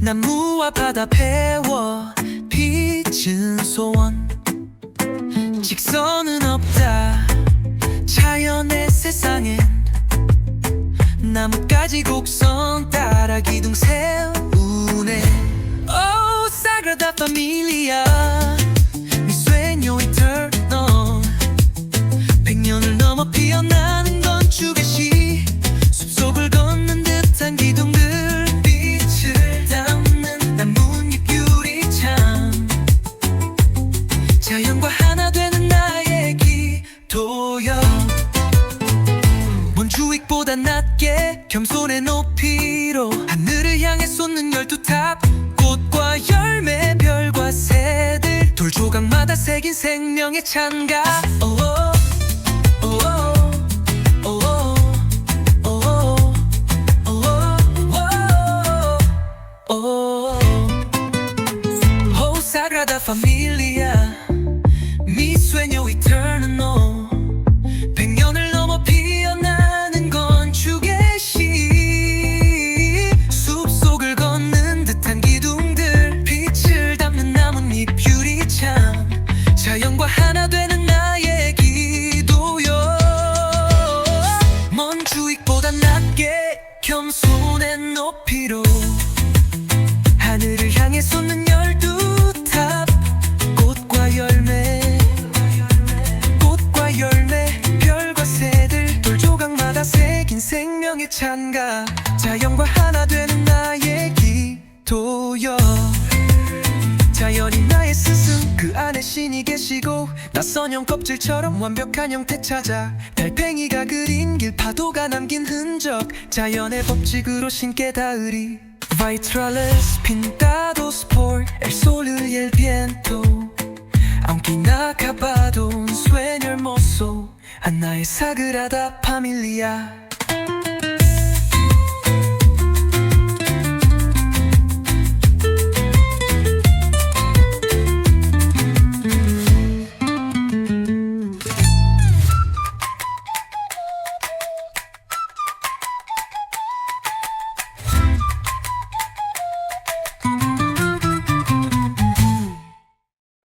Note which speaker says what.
Speaker 1: 나무와 바다 배워 빛은 소원. 직선은 없다. 자연의 세상엔 나뭇가지 곡선 따라 기둥 세우네. Oh Sagrada Familia 겸손의 높이로 하늘을 향해 솟는 열두 탑 꽃과 열매 별과 새들 돌 조각마다 새긴 생명의 찬가. 오오, Sagrada Familia, 겸손의 높이로 하늘을 향해 솟는 열두 탑 꽃과 열매 꽃과 열매 별과 새들 돌 조각마다 새긴 생명의 찬가 자연과 하나 되는 나의 기도여 자연이 나의 스승 그 안에 신이 계시고 낯선 형 껍질처럼 완벽한 형태 찾아 달팽이가 그린 길 파도가 남긴 흔적 자연의 법칙으로 신께 닿으리 Vitrales pintados por el sol y el viento Aunque inacabado un sueño hermoso Anna의 사그라다 파밀리아